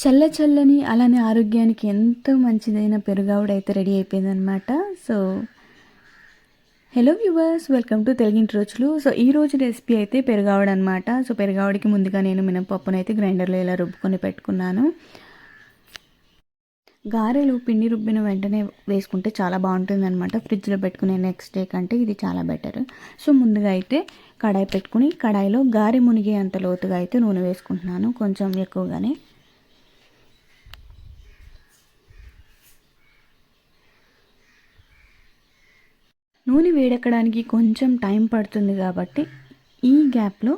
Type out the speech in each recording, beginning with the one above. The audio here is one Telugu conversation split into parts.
చల్ల చల్లని అలానే ఆరోగ్యానికి ఎంతో మంచిదైన పెరుగావుడు అయితే రెడీ అయిపోయిందనమాట so hello viewers welcome to తెలుగింటి రోజులు సో ఈ రోజు రెసిపీ అయితే పెరుగావడ అనమాట సో పెరుగావిడికి ముందుగా నేను మినపప్పును అయితే గ్రైండర్లో ఇలా రుబ్బుకొని పెట్టుకున్నాను. గారెలు పిండి రుబ్బిన వెంటనే వేసుకుంటే చాలా బాగుంటుంది అనమాట ఫ్రిడ్జ్లో పెట్టుకునే నెక్స్ట్ డే కంటే ఇది చాలా బెటర్ సో ముందుగా అయితే కడాయి పెట్టుకుని కడాయిలో గారె మునిగే అంత లోతుగా అయితే నూనె వేసుకుంటున్నాను. కొంచెం ఎక్కువగానే. నూనె వేడెక్కడానికి కొంచెం టైం పడుతుంది కాబట్టి ఈ గ్యాప్లో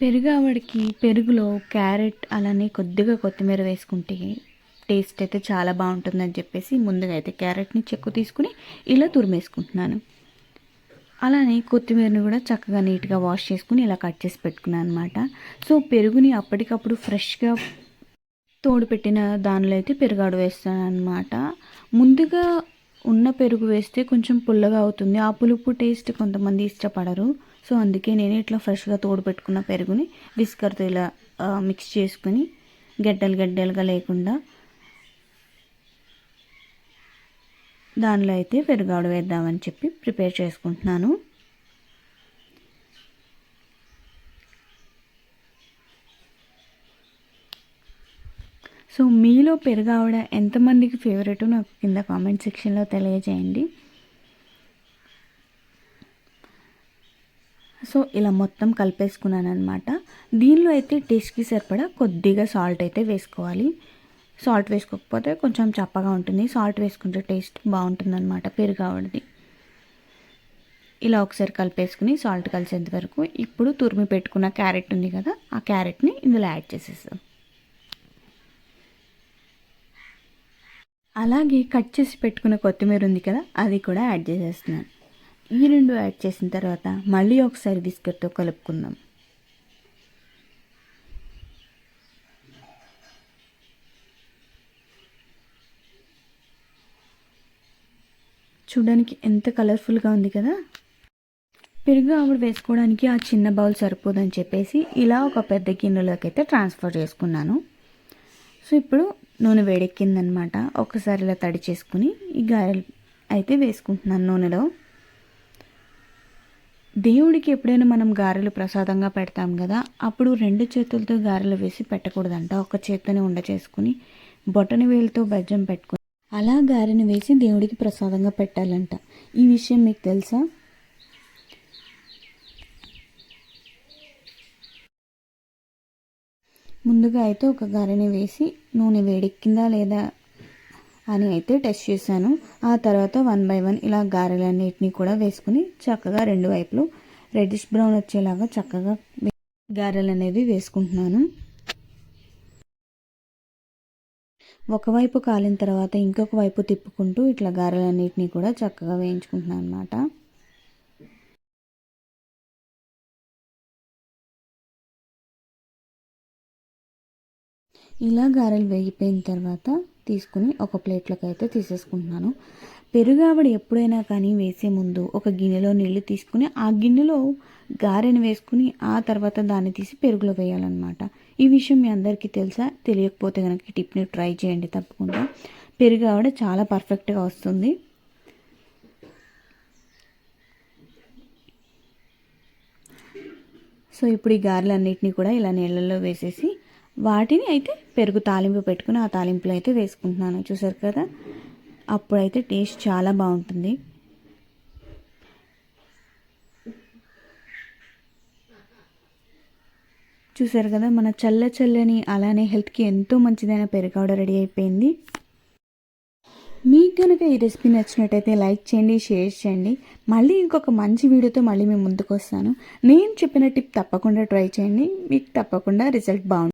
పెరుగావడికి పెరుగులో క్యారెట్ అలానే కొద్దిగా కొత్తిమీర వేసుకుంటే టేస్ట్ అయితే చాలా బాగుంటుందని చెప్పేసి ముందుగా అయితే క్యారెట్ని చెక్కు తీసుకుని ఇలా తురిమేసుకుంటున్నాను. అలానే కొత్తిమీరని కూడా చక్కగా నీట్గా వాష్ చేసుకుని ఇలా కట్ చేసి పెట్టుకున్నాను అనమాట సో పెరుగుని అప్పటికప్పుడు ఫ్రెష్గా తోడు పెట్టిన దానిలో అయితే పెరుగాడు వేస్తాను అనమాట ముందుగా ఉన్న పెరుగు వేస్తే కొంచెం పుల్లగా అవుతుంది. ఆ పులుపు టేస్ట్ కొంతమంది ఇష్టపడరు. సో అందుకే నేను ఇట్లా ఫ్రెష్గా తోడు పెట్టుకున్న పెరుగుని విస్కర్తో ఇలా మిక్స్ చేసుకుని గడ్డలు గడ్డలుగా లేకుండా దానిలో అయితే పెరుగాడు వేద్దామని చెప్పి ప్రిపేర్ చేసుకుంటున్నాను. సో మీలో పెరుగావిడ ఎంతమందికి ఫేవరెట్ నాకు కింద కామెంట్ సెక్షన్లో తెలియజేయండి. సో ఇలా మొత్తం కలిపేసుకున్నాను అనమాట దీనిలో అయితే టేస్ట్కి సరిపడా కొద్దిగా సాల్ట్ అయితే వేసుకోవాలి. సాల్ట్ వేసుకోకపోతే కొంచెం చప్పగా ఉంటుంది. సాల్ట్ వేసుకుంటే టేస్ట్ బాగుంటుంది అనమాట పెరుగావడిది ఇలా ఒకసారి కలిపేసుకుని సాల్ట్ కలిసేంత వరకు ఇప్పుడు తురిమి పెట్టుకున్న క్యారెట్ ఉంది కదా ఆ క్యారెట్ని ఇందులో యాడ్ చేసేస్తాం అలాగే కట్ చేసి పెట్టుకున్న కొత్తిమీర ఉంది కదా అది కూడా యాడ్ చేసేస్తున్నాను. ఈ రెండు యాడ్ చేసిన తర్వాత మళ్ళీ ఒకసారి బిస్కెట్తో కలుపుకుందాం. చూడడానికి ఎంత కలర్ఫుల్గా ఉంది కదా. పెరుగు ఆవిడ వేసుకోవడానికి ఆ చిన్న బౌల్ సరిపోదని చెప్పేసి ఇలా ఒక పెద్ద గిన్నెలోకి అయితే ట్రాన్స్ఫర్ చేసుకున్నాను. సో ఇప్పుడు నూనె వేడెక్కిందనమాట. ఒకసారి ఇలా తడి చేసుకుని ఈ గారెలు అయితే వేసుకుంటున్నాను నూనెలో. దేవుడికి ఎప్పుడైనా మనం గారెలు ప్రసాదంగా పెడతాం కదా అప్పుడు రెండు చేతులతో గారెలు వేసి పెట్టకూడదంట. ఒక చేత్తోనే ఉండ చేసుకుని బొటని వేలుతో బెజ్జం పెట్టుకుని అలా గారెను వేసి దేవుడికి ప్రసాదంగా పెట్టాలంట. ఈ విషయం మీకు తెలుసా? ముందుగా అయితే ఒక గారెని వేసి నూనె వేడెక్కిందా లేదా అని అయితే టెస్ట్ చేశాను. ఆ తర్వాత వన్ బై వన్ ఇలా గారెలన్నిటిని కూడా వేసుకుని చక్కగా రెండు వైపులు రెడ్డిష్ బ్రౌన్ వచ్చేలాగా చక్కగా గారెలు అనేవి వేసుకుంటున్నాను ఒకవైపు కాలిన తర్వాత ఇంకొక వైపు తిప్పుకుంటూ ఇట్లా గారెలన్నిటిని కూడా చక్కగా వేయించుకుంటున్నాను అనమాట ఇలా గారెలు వేగిపోయిన తర్వాత తీసుకుని ఒక ప్లేట్లోకి అయితే తీసేసుకుంటున్నాను పెరుగావిడ ఎప్పుడైనా కానీ వేసే ముందు ఒక గిన్నెలో నీళ్ళు తీసుకుని ఆ గిన్నెలో గారెను వేసుకుని ఆ తర్వాత దాన్ని తీసి పెరుగులో వేయాలన్నమాట. ఈ విషయం మీ అందరికీ తెలుసా? తెలియకపోతే కనుక టిప్ని ట్రై చేయండి తప్పకుండా. పెరుగావిడ చాలా పర్ఫెక్ట్గా వస్తుంది. సో ఇప్పుడు ఈ గారెలన్నిటినీ కూడా ఇలా నీళ్ళల్లో వేసేసి వాటిని అయితే పెరుగు తాలింపు పెట్టుకుని ఆ తాలింపులో అయితే వేసుకుంటున్నాను. చూసారు కదా? అప్పుడైతే టేస్ట్ చాలా బాగుంటుంది. చూసారు కదా? మన చల్ల చల్లని అలానే హెల్త్కి ఎంతో మంచిదైన పెరుగాడ రెడీ అయిపోయింది. మీకు కనుక ఈ రెసిపీ నచ్చినట్టయితే లైక్ చేయండి షేర్ చేయండి. మళ్ళీ ఇంకొక మంచి వీడియోతో మళ్ళీ మేము ముందుకు వస్తాను. నేను చెప్పిన టిప్ తప్పకుండా ట్రై చేయండి. మీకు తప్పకుండా రిజల్ట్ బాగుంటుంది.